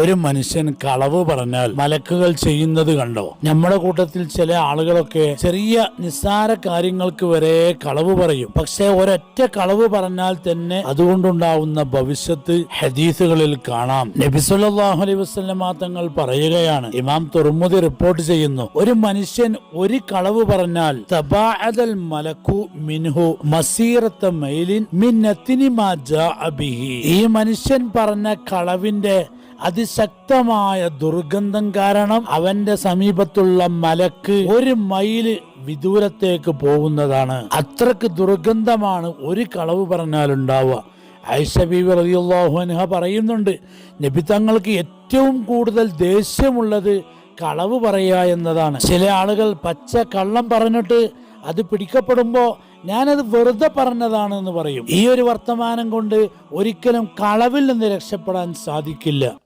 ഒരു മനുഷ്യൻ കളവ് പറഞ്ഞാൽ മലക്കുകൾ ചെയ്യുന്നത് കണ്ടോ? നമ്മുടെ കൂട്ടത്തിൽ ചില ആളുകളൊക്കെ ചെറിയ നിസ്സാര കാര്യങ്ങൾക്ക് വരെ കളവ് പറയും. പക്ഷെ ഒരൊറ്റ കളവ് പറഞ്ഞാൽ തന്നെ അതുകൊണ്ടുണ്ടാവുന്ന ഭവിഷ്യത്ത് ഹദീസുകളിൽ കാണാം. നബിസുല്ലാഹു അലൈഹി വസ്ലമ തങ്ങൾ പറയുകയാണ് ഇമാം തുറമുദി റിപ്പോർട്ട് ചെയ്യുന്നു ഒരു മനുഷ്യൻ ഒരു കളവ് പറഞ്ഞാൽ തബാഅദൽ മലക്കു മിൻഹു മസീറത്ത മൈലിൻ ഈ മനുഷ്യൻ പറഞ്ഞ കളവിന്റെ അതിശക്തമായ ദുർഗന്ധം കാരണം അവന്റെ സമീപത്തുള്ള മലക്ക് ഒരു മൈൽ വിദൂരത്തേക്ക് പോകുന്നതാണ്. അത്രയ്ക്ക് ദുർഗന്ധമാണ് ഒരു കളവ് പറഞ്ഞാൽ ഉണ്ടാവുക ഐഷ ബീവി റളിയല്ലാഹു അൻഹ പറയുന്നുണ്ട് നബി തങ്ങൾക്ക് ഏറ്റവും കൂടുതൽ ദേഷ്യമുള്ളത് കളവ് പറയുക എന്നതാണ്. ചില ആളുകൾ പച്ച കള്ളം പറഞ്ഞിട്ട് അത് പിടിക്കപ്പെടുമ്പോൾ ഞാനത് വെറുതെ പറഞ്ഞതാണെന്ന് പറയും. ഈ ഒരു വർത്തമാനം കൊണ്ട് ഒരിക്കലും കളവിൽ നിന്ന് രക്ഷപ്പെടാൻ സാധിക്കില്ല.